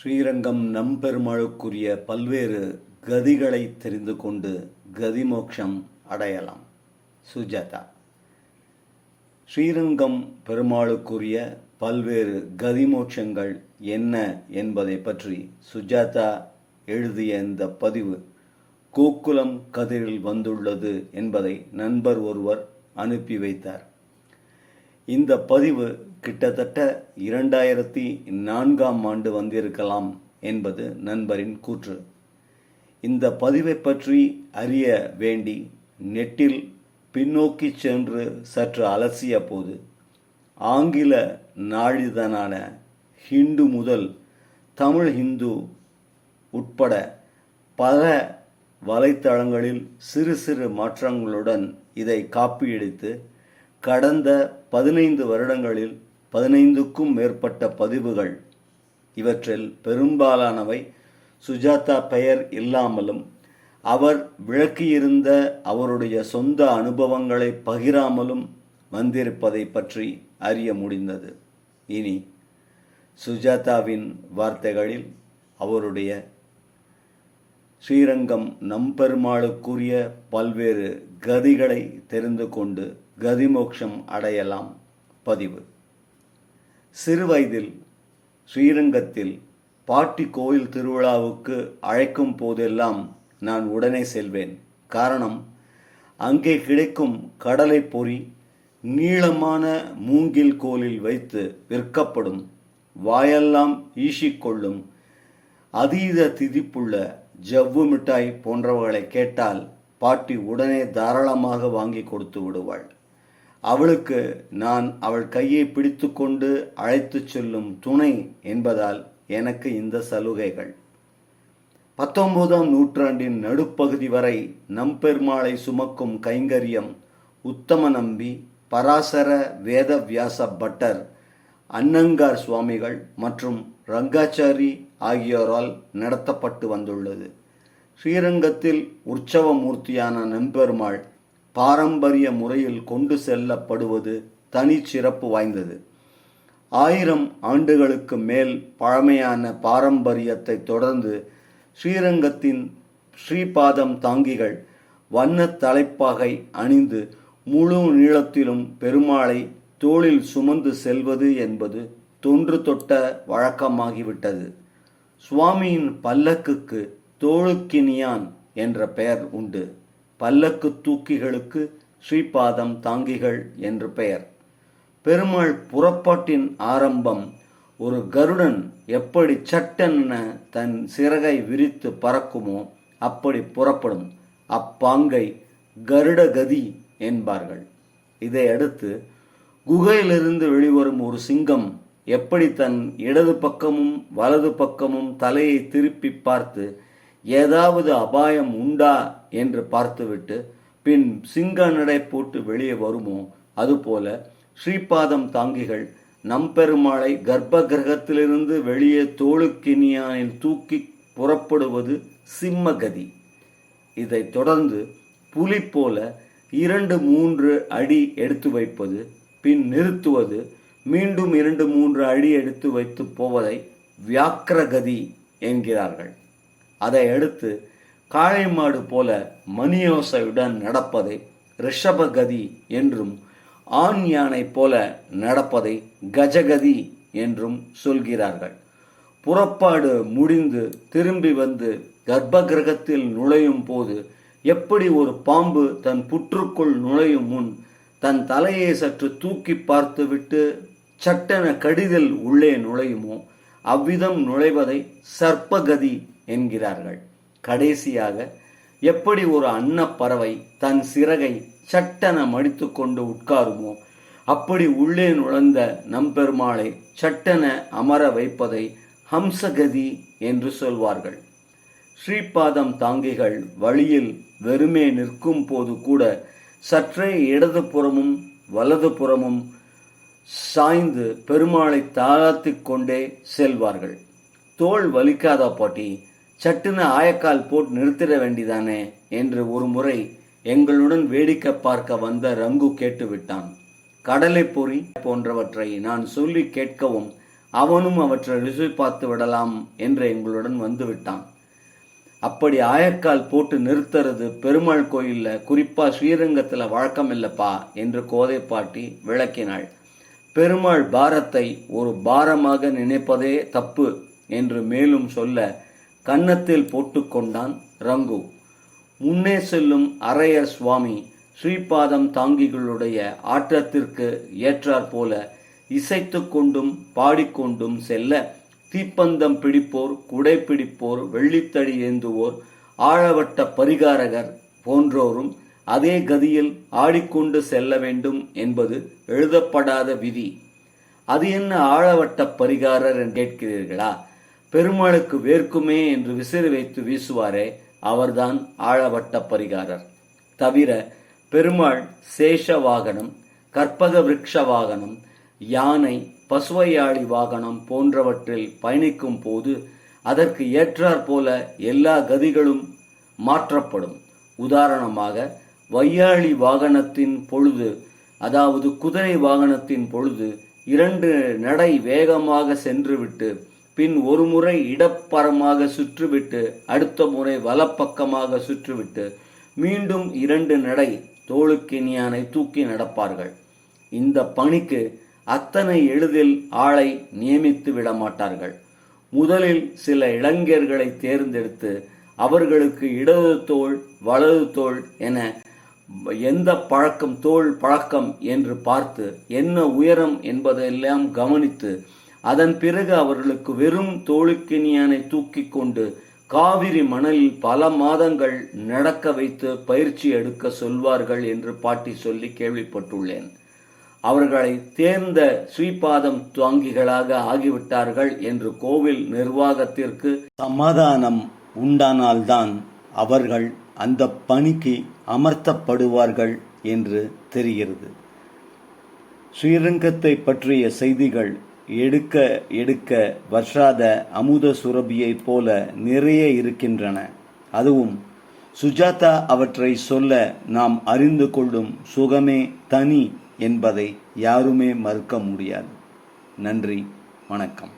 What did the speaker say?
ஸ்ரீரங்கம் நம்பெருமாளுக்குரிய பல்வேறு கதிகளை தெரிந்து கொண்டு கதிமோட்சம் அடையலாம். சுஜாதா. ஸ்ரீரங்கம் பெருமாளுக்குரிய பல்வேறு கதிமோட்சங்கள் என்ன என்பதை பற்றி சுஜாதா எழுதிய இந்த பதிவு கோக்குலம் கதிரில் வந்துள்ளது என்பதை நண்பர் ஒருவர் அனுப்பி வைத்தார். இந்த பதிவு கிட்டத்தட்ட இரண்டாயிரத்தி நான்காம் ஆண்டு வந்திருக்கலாம் என்பது நண்பரின் கூற்று. இந்த பதிவை பற்றி அறிய வேண்டி நெட்டில் பின்னோக்கி சென்று சற்று அலசிய போது ஆங்கில நாளிதழான ஹிந்து முதல் தமிழ் ஹிந்து உட்பட பல வலைத்தளங்களில் சிறு சிறு மாற்றங்களுடன் இதை காப்பியடித்து கடந்த பதினைந்து வருடங்களில் பதினைந்துக்கும் மேற்பட்ட பதிவுகள். இவற்றில் பெரும்பாலானவை சுஜாதா பெயர் இல்லாமலும் அவர் விளக்கியிருந்த அவருடைய சொந்த அனுபவங்களை பகிராமலும் வந்திருப்பதை பற்றி அறிய முடிந்தது. இனி சுஜாதாவின் வார்த்தைகளில் அவருடைய ஸ்ரீரங்கம் நம்பெருமாளுக்குரிய பல்வேறு கதிகளை தெரிந்து கொண்டு கதிமோக்ஷம் அடையலாம். பதிவு. சிறுவயதில் ஸ்ரீரங்கத்தில் பாட்டி கோயில் திருவிழாவுக்கு அழைக்கும் போதெல்லாம் நான் உடனே செல்வேன். காரணம் அங்கே கிடைக்கும் கடலை பொறி நீளமான மூங்கில் கோலில் வைத்து விற்கப்படும் வாயெல்லாம் ஈசிக்கொள்ளும் அதீத திதிப்புள்ள ஜவ்வு மிட்டாய் போன்றவர்களை கேட்டால் பாட்டி உடனே தாராளமாக வாங்கி கொடுத்து விடுவாள். அவளுக்கு நான் அவள் கையை பிடித்துக்கொண்டு அழைத்துச் செல்லும் துணை என்பதால் எனக்கு இந்த சலுகைகள். பத்தொன்பதாம் நூற்றாண்டின் நடுப்பகுதி வரை நம்பெருமாளை சுமக்கும் கைங்கரியம் உத்தம நம்பி பராசர வேதவியாச பட்டர் அன்னங்கார் சுவாமிகள் மற்றும் ரங்காச்சாரி ஆகியோரால் நடத்தப்பட்டு வந்துள்ளது. ஸ்ரீரங்கத்தில் உற்சவ மூர்த்தியான நம்பெருமாள் பாரம்பரிய முறையில் கொண்டு செல்லப்படுவது தனி சிறப்பு வாய்ந்தது. ஆயிரம் ஆண்டுகளுக்கு மேல் பழமையான பாரம்பரியத்தை தொடர்ந்து ஸ்ரீரங்கத்தின் ஸ்ரீபாதம் தாங்கிகள் வண்ண தலைப்பாகை அணிந்து முழு நீளத்திலும் பெருமாளை தோளில் சுமந்து செல்வது என்பது தொன்று தொட்ட வழக்கமாகிவிட்டது. சுவாமியின் பல்லக்குக்கு தோழுக்கினியான் என்ற பெயர் உண்டு. பல்லக்கு தூக்கிகளுக்கு ஸ்ரீபாதம் தாங்கிகள் என்று பெயர். பெருமாள் புறப்பாட்டின் ஆரம்பம் ஒரு கருடன் எப்படி சட்டென தன் சிறகை விரித்து பறக்குமோ அப்படி புறப்படும். அப்பாங்கை கருடகதி என்பார்கள். இதையடுத்து குகையிலிருந்து வெளிவரும் ஒரு சிங்கம் எப்படி தன் இடது பக்கமும் வலது பக்கமும் தலையை திருப்பி பார்த்து ஏதாவது அபாயம் உண்டா என்று பார்த்துவிட்டு பின் சிங்க நடை போட்டு வெளியே வருமோ? அதுபோல ஸ்ரீபாதம் தாங்கிகள் நம்பெருமாளை கர்ப்ப கிரகத்திலிருந்து வெளியே தோளுக்கினியானில் தூக்கி புறப்படுவது சிம்மகதி. இதைத் தொடர்ந்து புலி போல இரண்டு மூன்று அடி எடுத்து வைப்பது பின் நிறுத்துவது மீண்டும் இரண்டு மூன்று அடி எடுத்து வைத்து போவதை வியாக்கிரகதி என்கிறார்கள். அதை அடுத்து காளை மாடு போல மணியோசையுடன் நடப்பதை ரிஷபகதி என்றும் ஆண் யானை போல நடப்பதை கஜகதி என்றும் சொல்கிறார்கள். புறப்பாடு முடிந்து திரும்பி வந்து கர்ப்ப கிரகத்தில் நுழையும் போது எப்படி ஒரு பாம்பு தன் புற்றுக்குள் நுழையும் முன் தன் தலையை சற்று தூக்கி பார்த்துவிட்டு சட்டென கடிதல் உள்ளே நுழையுமோ அவ்விதம் நுழைவதை சர்ப்பகதி என்கிறார்கள். கடைசியாக எப்படி ஒரு அன்னப்பறவை தன் சிறகை சட்டென மடித்து கொண்டு உட்காருமோ அப்படி உள்ளே நுழைந்த நம்பெருமாளை சட்டென அமர வைப்பதை ஹம்சகதி என்று சொல்வார்கள். ஸ்ரீபாதம் தாங்கிகள் வழியில் வெறுமே நிற்கும் போது கூட சற்றே இடது புறமும் வலது புறமும் சாய்ந்து பெருமாளை தாளாத்திக் கொண்டே செல்வார்கள். தோல் வலிக்காதா பாட்டி? சட்டுன்னு ஆயக்கால் போட்டு நிறுத்திட வேண்டிதானே என்று ஒரு முறை எங்களுடன் வேடிக்கை பார்க்க வந்த ரங்கு கேட்டுவிட்டான். கடலை பொறி போன்றவற்றை நான் சொல்லி கேட்கவும் அவனும் அவற்றை ருசி பார்த்து விடலாம் என்று எங்களுடன் வந்து விட்டான் அப்படி ஆயக்கால் போட்டு நிறுத்துறது பெருமாள் கோயில்ல குறிப்பா ஸ்ரீரங்கத்துல வழக்கம் இல்லப்பா என்று கோதை பாட்டி விளக்கினாள். பெருமாள் பாரத்தை ஒரு பாரமாக நினைப்பதே தப்பு என்று மேலும் சொல்ல கன்னத்தில் போட்டுக்கொண்டான் ரங்கு. முன்னே செல்லும் அரையர் சுவாமி ஸ்ரீபாதம் தாங்கிகளுடைய ஆற்றத்திற்கு ஏற்றாற்போல இசைத்து கொண்டும் பாடிக்கொண்டும் செல்ல தீப்பந்தம் பிடிப்போர் குடை பிடிப்போர் வெள்ளித்தடி ஏந்துவோர் ஆழவட்ட பரிகாரகர் போன்றோரும் அதே கதியில் ஆடிக்கொண்டு செல்ல வேண்டும் என்பது எழுதப்படாத விதி. அது என்ன ஆழவட்ட பரிகாரர் என்று கேட்கிறீர்களா? பெருமாளுக்கு வேர்க்குமே என்று விசிறி வைத்து வீசுவாரே அவர்தான் ஆழவட்ட பரிகாரர். தவிர பெருமாள் சேஷ வாகனம் கற்பக விரக்ஷ வாகனம் யானை பசுவையாளி வாகனம் போன்றவற்றில் பயணிக்கும் போது அதற்கு ஏற்றாற் போல எல்லா கதிகளும் மாற்றப்படும். உதாரணமாக வையாளி வாகனத்தின் பொழுது அதாவது குதிரை வாகனத்தின் பொழுது இரண்டு நடை வேகமாக சென்றுவிட்டு பின் ஒரு முறை இடப்பரமாக சுற்றிவிட்டு அடுத்த முறை வலப்பக்கமாக சுற்றுவிட்டு மீண்டும் இரண்டு நடை தோளுக்கினியானை தூக்கி நடப்பார்கள். இந்த பணிக்கு அத்தனை எளிதில் ஆளை நியமித்து விடமாட்டார்கள். முதலில் சில இளைஞர்களை தேர்ந்தெடுத்து அவர்களுக்கு இடது தோள் வலது தோள் என எந்த பழக்கம் தோள் பழக்கம் என்று பார்த்து என்ன உயரம் என்பதையெல்லாம் கவனித்து அதன் பிறகு அவர்களுக்கு வெறும் தோளுக்கினியானை தூக்கி கொண்டு காவிரி மணலில் பல மாதங்கள் நடக்க வைத்து பயிற்சி எடுக்க சொல்வார்கள் என்று பாட்டி சொல்லி கேள்விப்பட்டுள்ளேன். அவர்களை தேர்ந்த ஸ்ரீபாதம் துவங்கிகளாக ஆகிவிட்டார்கள் என்று கோவில் நிர்வாகத்திற்கு சமாதானம் உண்டானால்தான் அவர்கள் அந்த பணிக்கு அமர்த்தப்படுவார்கள் என்று தெரிகிறது. ஸ்ரீரங்கத்தை பற்றிய செய்திகள் எடுக்க எடுக்க வற்றாத அமுத சுரபியைப் போல நிறைய இருக்கின்றன. அதுவும் சுஜாதா அவற்றை சொல்ல நாம் அறிந்து கொள்ளும் சுகமே தனி என்பதை யாருமே மறுக்க முடியாது. நன்றி வணக்கம்.